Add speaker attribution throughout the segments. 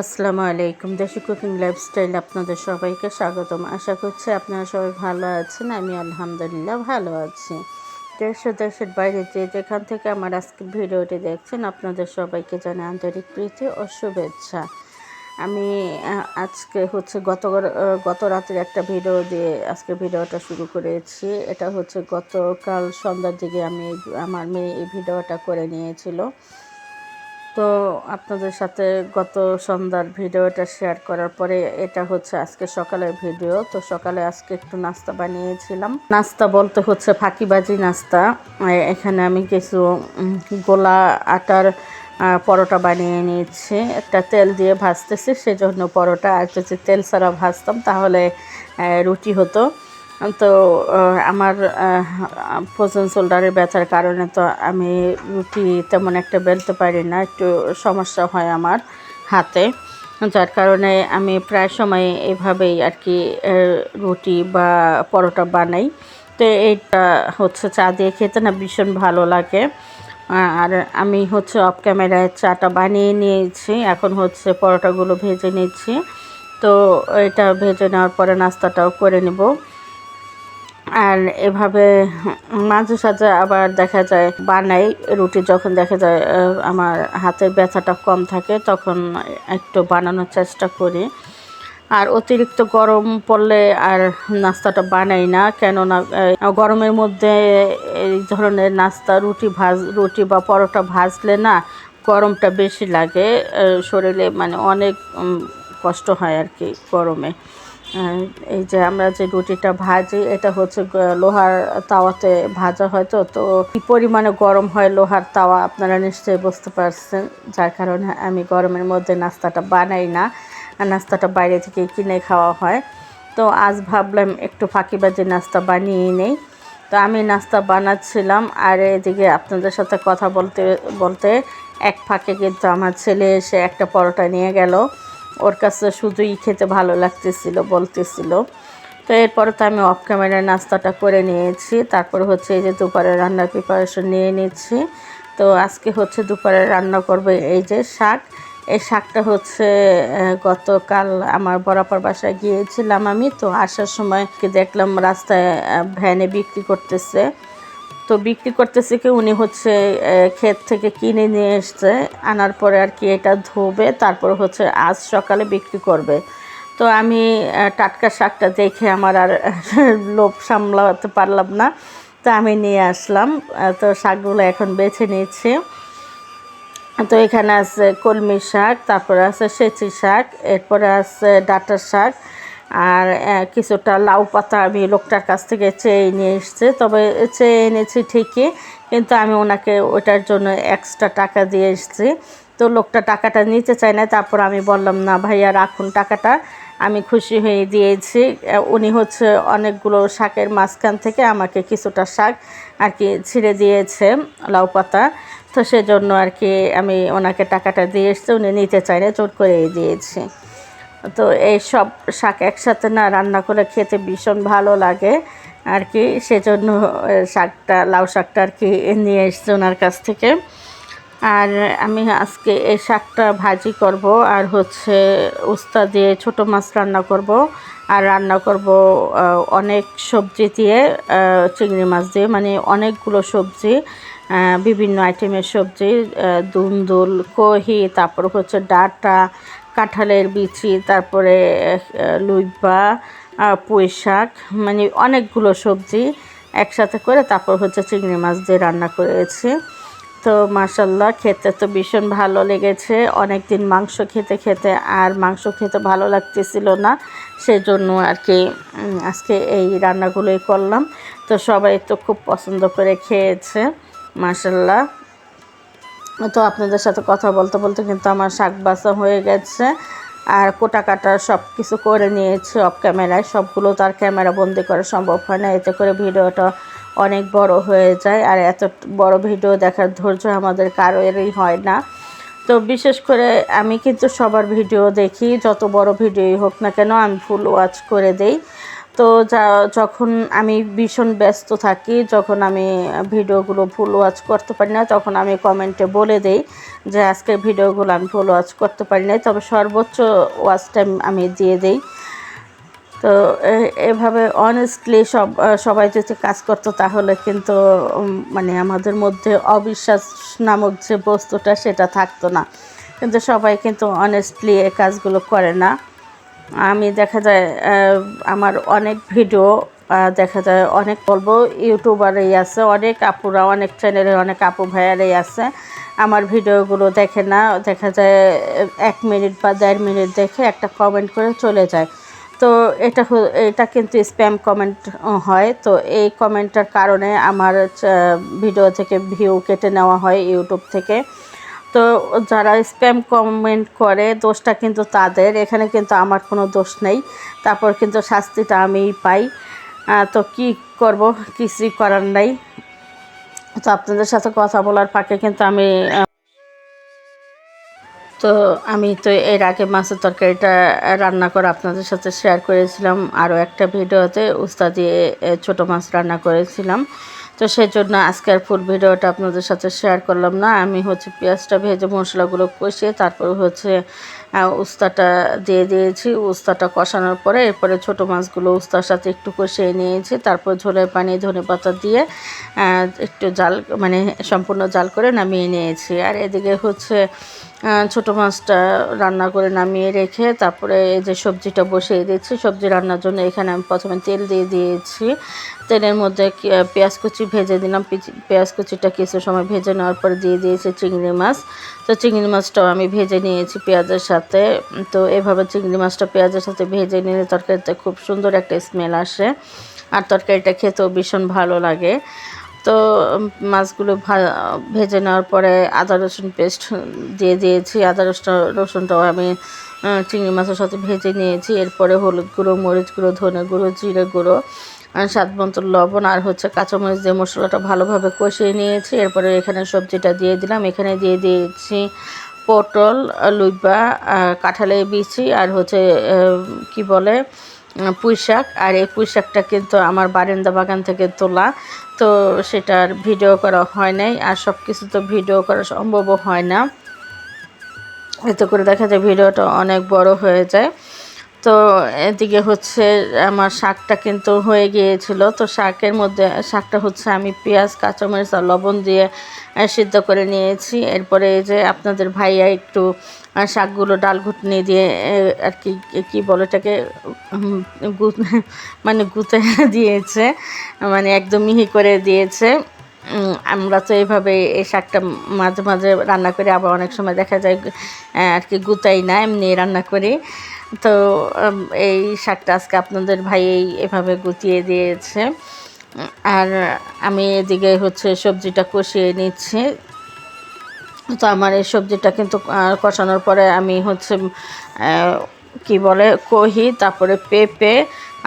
Speaker 1: আসসালামু আলাইকুম। দেশি কুকিং লাইফস্টাইল আপনাদের সবাইকে স্বাগতম। আশা করছি আপনারা সবাই ভালো আছেন, আমি আলহামদুলিল্লাহ ভালো আছি। দেশ দেশের বাইরে যে যেখান থেকে আমার আজকে ভিডিওটি দেখছেন, আপনাদের সবাইকে জানাই আন্তরিক প্রীতি ও শুভেচ্ছা। আমি আজকে হচ্ছে গত গত রাতের একটা ভিডিও দিয়ে আজকে ভিডিওটা শুরু করেছি। এটা হচ্ছে গতকাল সন্ধ্যার দিকে আমি, আমার মেয়ে এই ভিডিওটা করে নিয়েছিল। তো আপনাদের সাথে গত সন্ধ্যার ভিডিওটা শেয়ার করার পরে এটা হচ্ছে আজকে সকালের ভিডিও। তো সকালে আজকে একটু নাস্তা বানিয়েছিলাম। নাস্তা বলতে হচ্ছে ফাঁকিবাজি নাস্তা। এখানে আমি কিছু গোলা আটার পরোটা বানিয়ে নিয়েছি। একটা তেল দিয়ে ভাজতেছি, সেজন্য পরোটা আর যদি তেল ছাড়া ভাজতাম, তাহলে রুটি হতো। তো আমার ফোজন শোল্ডারের ব্যথার কারণে তো আমি রুটি তেমন একটা বেলতে পারি না, একটু সমস্যা হয় আমার হাতে। যার কারণে আমি প্রায় সময় এভাবেই আর কি রুটি বা পরোটা বানাই। তো এইটা হচ্ছে চা দিয়ে খেতে না ভীষণ ভালো লাগে। আর আমি হচ্ছে অফ ক্যামেরায় চাটা বানিয়ে নিয়েছি, এখন হচ্ছে পরোটাগুলো ভেজে নিচ্ছি। তো এটা ভেজে নেওয়ার পরে নাস্তাটাও করে নেব। আর এভাবে মাঝে সাঝে আবার দেখা যায়, বানাই রুটি যখন দেখা যায় আমার হাতের ব্যথাটা কম থাকে, তখন একটু বানানোর চেষ্টা করি। আর অতিরিক্ত গরম পড়লে আর নাস্তাটা বানাই না, কেননা গরমের মধ্যে এই ধরনের নাস্তা, রুটি ভাজ, রুটি বা পরোটা ভাজলে না গরমটা বেশি লাগে শরীরে মানে অনেক কষ্ট হয় আর কি গরমে। এই যে আমরা যে রুটিটা ভাজি, এটা হচ্ছে লোহার তাওয়াতে ভাজা হয় তো তো কি পরিমাণে গরম হয় লোহার তাওয়া আপনারা নিশ্চয়ই বুঝতে পারছেন। যার কারণে আমি গরমের মধ্যে নাস্তাটা বানাই না নাস্তাটা বাইরে থেকে কিনে খাওয়া হয়। তো আজ ভাবলাম একটু ফাঁকিবাজি নাস্তা বানিয়ে নেই। তো আমি নাস্তা বানাচ্ছিলাম, আর এদিকে আপনাদের সাথে কথা বলতে বলতে এক ফাঁকে কিন্তু আমার ছেলে এসে একটা পরোটা নিয়ে গেল। ওর কাছে শুধুই খেতে ভালো লাগতেছিল, বলতেছিল। তো এরপরে তো আমি অফ ক্যামেরায় নাস্তাটা করে নিয়েছি। তারপর হচ্ছে এই যে দুপুরে রান্নার প্রিপারেশন নিয়ে নিচ্ছি। তো আজকে হচ্ছে দুপুরে রান্না করবে এই যে শাক। এই শাকটা হচ্ছে গতকাল আমার বরাবর বাসায় গিয়েছিলাম আমি। তো আসার সময় দেখলাম রাস্তায় ভ্যানে বিক্রি করতেছে। তো বিক্রি করতেছে কি, উনি হচ্ছে ক্ষেত থেকে কিনে নিয়ে এসছে। আনার পরে আর কি এটা ধোবে, তারপর হচ্ছে আজ সকালে বিক্রি করবে। তো আমি টাটকা শাকটা দেখে আমার আর লোভ সামলাতে পারলাম না। তো আমি নিয়ে আসলাম তো শাকগুলো এখন বেছে নিয়েছি তো এখানে আছে কলমি শাক, তারপরে আছে সেচি শাক, এরপরে আছে ডাঁটা শাক আর কিছুটা লাউ পাতা আমি লোকটার কাছ থেকে চেয়ে নিয়ে এসেছি। তবে চেয়ে এনেছি ঠিকই, কিন্তু আমি ওনাকে ওটার জন্য এক্সট্রা টাকা দিয়ে এসেছি। তো লোকটা টাকাটা নিতে চায় না তারপর আমি বললাম, না ভাইয়া, রাখুন টাকাটা। আমি খুশি হয়ে দিয়েছি। উনি হচ্ছে অনেকগুলো শাকের মাঝখান থেকে আমাকে কিছুটা শাক আর কি ছিঁড়ে দিয়েছে লাউ পাতা। তো সেজন্য আর কি আমি ওনাকে টাকাটা দিয়ে এসছি, উনি নিতে চায় না চোট করে দিয়েছি। তো এই সব শাক একসাথে না রান্না করে খেতে ভীষণ ভালো লাগে আর কি। সেজন্য শাকটা লাউ শাকটা আর কি নিয়ে এসছি ওনার কাছ থেকে। আর আমি আজকে এই শাকটা ভাজি করব আর হচ্ছে উস্তা দিয়ে ছোট মাছ রান্না করব। আর রান্না করব অনেক সবজি দিয়ে চিংড়ি মাছ দিয়ে মানে অনেকগুলো সবজি বিভিন্ন আইটেমের সবজি আহ, দুন্দুল কহি তারপর হচ্ছে ডাঁটা কাঁঠালের বিচি, তারপরে লুইবা পুঁই শাক মানে অনেকগুলো সবজি একসাথে করে তারপর হচ্ছে চিংড়ি মাছ দিয়ে রান্না করেছি। তো মাসাল্লাহ খেতে তো ভীষণ ভালো লেগেছে। অনেক দিন মাংস খেতে খেতে আর মাংস খেতে ভালো লাগতেছিল না, সেজন্য আর কি আজকে এই রান্নাগুলোই করলাম। তো সবাই তো খুব পছন্দ করে খেয়েছে মাসাল্লাহ তো আপনাদের সাথে কথা বলতে বলতে কিন্তু আমার শাক বাসা হয়ে গেছে। আর কোটা কাটা সব কিছু করে নিয়েছি অফ ক্যামেরায় সবগুলো তো আর ক্যামেরা বন্দি করা সম্ভব হয় না। এতে করে ভিডিওটা অনেক বড় হয়ে যায়। আর এত বড় ভিডিও দেখার ধৈর্য আমাদের কারোরই হয় না। তো বিশেষ করে আমি কিন্তু সবার ভিডিও দেখি। যত বড় ভিডিওই হোক না কেন, আমি ফুল ওয়াচ করে দেই। তো যা, যখন আমি ভীষণ ব্যস্ত থাকি, যখন আমি ভিডিওগুলো ফুল ওয়াচ করতে পারি না, তখন আমি কমেন্টে বলে দেই যে, আজকের ভিডিওগুলো আমি ফুল ওয়াচ করতে পারি না তবে সর্বোচ্চ ওয়াচ টাইম আমি দিয়ে দেই। তো এ- এভাবে অনেস্টলি সব, সবাই যদি কাজ করতো, তাহলে কিন্তু মানে আমাদের মধ্যে অবিশ্বাস নামক যে বস্তুটা, সেটা থাকতো না। কিন্তু সবাই কিন্তু অনেস্টলি এই কাজগুলো করে না। আমি দেখা যায় আমার অনেক ভিডিও দেখা যায় অনেক বলব, ইউটিউবারই আছে, অনেক আপুরা, অনেক চ্যানেলের অনেক আপু ভাইয়ারাই আছে। আমার ভিডিওগুলো দেখে না, দেখা যায় এক মিনিট বা দেড় মিনিট দেখে একটা কমেন্ট করে চলে যায়। তো এটা এটা কিন্তু স্প্যাম কমেন্ট হয়। তো এই কমেন্টটার কারণে আমার ভিডিও থেকে ভিউ কেটে নেওয়া হয় ইউটিউব থেকে। তো যারা স্প্যাম কমেন্ট করে, দোষটা কিন্তু তাদের। এখানে কিন্তু আমার কোনো দোষ নেই। তারপর কিন্তু শাস্তিটা আমিই পাই। তো কি করব? কিছুই করার নাই। তো আপনাদের সাথে কথা বলার ফাঁকে কিন্তু আমি তো আমি তো এর আগে মাছের তরকারিটা রান্না করে আপনাদের সাথে শেয়ার করেছিলাম। আরও একটা ভিডিওতে উস্তা দিয়ে ছোটো মাছ রান্না করেছিলাম। তো সেই জন্য আজকের ফুল ভিডিওটা আপনাদের সাথে শেয়ার করলাম না। আমি হচ্ছে পেঁয়াজটা ভেজে মশলাগুলো কষিয়ে তারপর হচ্ছে উস্তাটা দিয়ে দিয়েছি। উস্তাটা কষানোর পরে এরপরে ছোটো মাছগুলো উস্তার সাথে একটু কষিয়ে নিয়েছি। তারপর ঝোলের পানি, ধনে পাতা দিয়ে একটু জাল মানে সম্পূর্ণ জাল করে নামিয়ে নিয়েছি। আর এদিকে হচ্ছে ছোটো মাছটা রান্না করে নামিয়ে রেখে তারপরে এই যে সবজিটা বসিয়ে দিয়েছি সবজি রান্নার জন্য এখানে আমি প্রথমে তেল দিয়ে দিয়েছি। তেলের মধ্যে পেঁয়াজ কুচি ভেজে দিলাম পেঁয়াজ কুচিটা কিছু সময় ভেজে নেওয়ার পরে দিয়ে দিয়েছি চিংড়ি মাছ। তো চিংড়ি মাছটাও আমি ভেজে নিয়েছি পেঁয়াজের সাথে। তো এভাবে চিংড়ি মাছটা পেঁয়াজের সাথে ভেজে নিলে তরকারিতে খুব সুন্দর একটা স্মেল আসে। আর তরকারিটা খেতেও ভীষণ ভালো লাগে। তো মাছগুলো ভেজে নেওয়ার পরে আদা রসুন পেস্ট দিয়ে দিয়েছি। আদা রসুন রসুনটাও আমি চিংড়ি মাছের সাথে ভেজে নিয়েছি। এরপরে হলুদ গুঁড়ো, মরিচ গুঁড়ো, ধনে গুঁড়ো, জিরে গুঁড়ো স্বাদ মতো লবণ আর হচ্ছে কাঁচামরিচ দিয়ে মশলাটা ভালোভাবে কষিয়ে নিয়েছি। এরপরে এখানে সবজিটা দিয়ে দিলাম। এখানে দিয়ে দিয়েছি পটল, লুইবা কাঁঠালে বিচি আর হচ্ছে কি বলে পুঁই শাক। আর এই পুঁই শাকটা কিন্তু আমার বারান্দা বাগান থেকে তোলা। তো সেটার ভিডিও করা হয় নাই আর সব কিছু তো ভিডিও করা সম্ভবও হয় না। এতে করে দেখা যায় ভিডিওটা অনেক বড় হয়ে যায়। তো এদিকে হচ্ছে আমার শাকটা কিন্তু হয়ে গিয়েছিল। তো শাকের মধ্যে, শাকটা হচ্ছে আমি পেঁয়াজ, কাঁচামরিচ আর লবণ দিয়ে সিদ্ধ করে নিয়েছি। এরপরে এই যে আপনাদের ভাইয়া একটু শাকগুলো ডাল ঘুটনি দিয়ে আর কি কি বলে এটাকে মানে গুতে দিয়েছে মানে একদম মিহি করে দিয়েছে। আমরা তো এইভাবে এই শাকটা মাঝে মাঝে রান্না করি, আবার অনেক সময় দেখা যায় আর কি গুতাই না, এমনি রান্না করি। তো এই শাকটা আজকে আপনাদের ভাই এভাবে গুতিয়ে দিয়েছে। আর আমি এদিকে হচ্ছে সবজিটা কষিয়ে নিচ্ছি। তো আমার এই সবজিটা কিন্তু কষানোর পরে আমি হচ্ছে কি বলে, কহি, তারপরে পেঁপে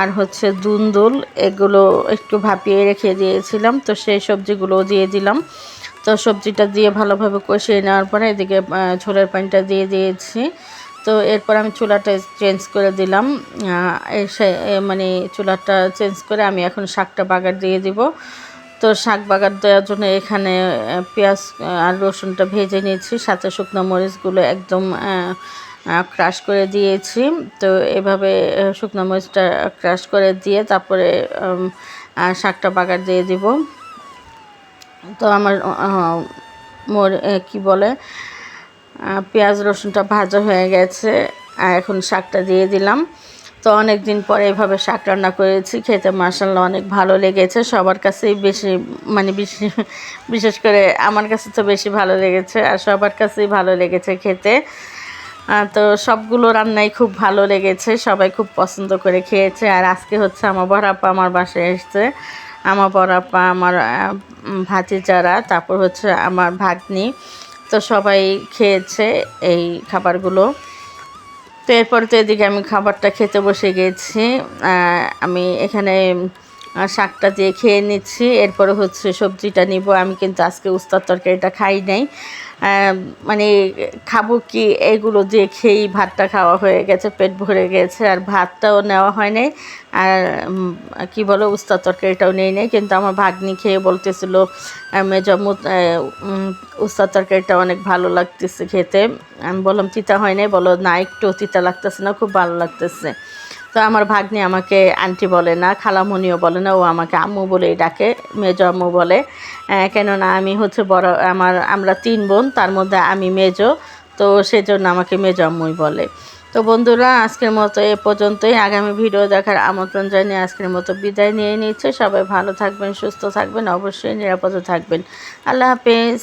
Speaker 1: আর হচ্ছে দুন্দুল, এগুলো একটু ভাপিয়ে রেখে দিয়েছিলাম। তো সেই সবজিগুলো দিয়ে দিলাম। তো সবজিটা দিয়ে ভালোভাবে কষিয়ে নেওয়ার পরে এদিকে ঝোলের পানিটা দিয়ে দিয়েছি। তো এরপর আমি চুলাটা চেঞ্জ করে দিলাম। এসে মানে চুলাটা চেঞ্জ করে আমি এখন শাকটা বাগার দিয়ে দিব। তো শাক বাগার দেওয়ার জন্য এখানে পেঁয়াজ আর রসুনটা ভেজে নিয়েছি। সাথে শুকনো মরিচগুলো একদম ক্রাশ করে দিয়েছি। তো এভাবে শুকনো মরিচটা ক্রাশ করে দিয়ে তারপরে শাকটা বাগার দিয়ে দিব। তো আমার মোর কি বলে পেঁয়াজ রসুনটা ভাজা হয়ে গেছে এখন শাকটা দিয়ে দিলাম। তো অনেক দিন পরে এভাবে শাক রান্না করেছি, খেতে মাসাল্লাহ অনেক ভালো লেগেছে, সবার কাছেই বেশি মানে বেশি, বিশেষ করে আমার কাছে তো বেশি ভালো লেগেছে, আর সবার কাছেই ভালো লেগেছে খেতে। তো সবগুলো রান্নাই খুব ভালো লেগেছে, সবাই খুব পছন্দ করে খেয়েছে, আর আজকে হচ্ছে আমার বড় আপা আমার বাসায় এসছে। আমার বড় আপা, আমার ভাতিজারা, তারপর হচ্ছে আমার ভাগ্নি। তো সবাই খেয়েছে এই খাবারগুলো। তো এরপর তো এদিকে আমি খাবারটা খেতে বসে গেছি। আমি এখানে শাকটা দিয়ে খেয়ে নিচ্ছি। এরপরে হচ্ছে সবজিটা নিব। আমি কিন্তু আজকে উস্তার তরকারিটা খাই নাই। মানে খাব কি, এগুলো দিয়ে খেয়েই ভাতটা খাওয়া হয়ে গেছে, পেট ভরে গেছে, আর ভাতটাও নেওয়া হয় নাই। আর কি বলো উস্তা তরকারিটাও নেই নেই, কিন্তু আমার ভাগ্নি খেয়ে বলতেছিল মেজামু উস্তা তরকারিটা অনেক ভালো লাগতেছে খেতে। আমি বললাম, তিতা হয় নাই? বলো, না, একটু তিতা লাগতেছে না, খুব ভালো লাগতেছে। তো আমার ভাগ্নি আমাকে আন্টি বলে না খালামণিও বলে না, ও আমাকে আম্মু বলেই ডাকে, মেজো আম্মু বলে। কেননা আমি হচ্ছে বড়, আমার, আমরা তিন বোন, তার মধ্যে আমি মেজো, তো সেজন্য আমাকে মেজো আম্মুই বলে। তো বন্ধুরা, আজকের মতো এ পর্যন্তই। আগামী ভিডিও দেখার আমন্ত্রণ জানিয়ে আজকের মতো বিদায় নিয়ে নিচ্ছে। সবাই ভালো থাকবেন, সুস্থ থাকবেন, অবশ্যই নিরাপদে থাকবেন। আল্লাহ হাফেজ।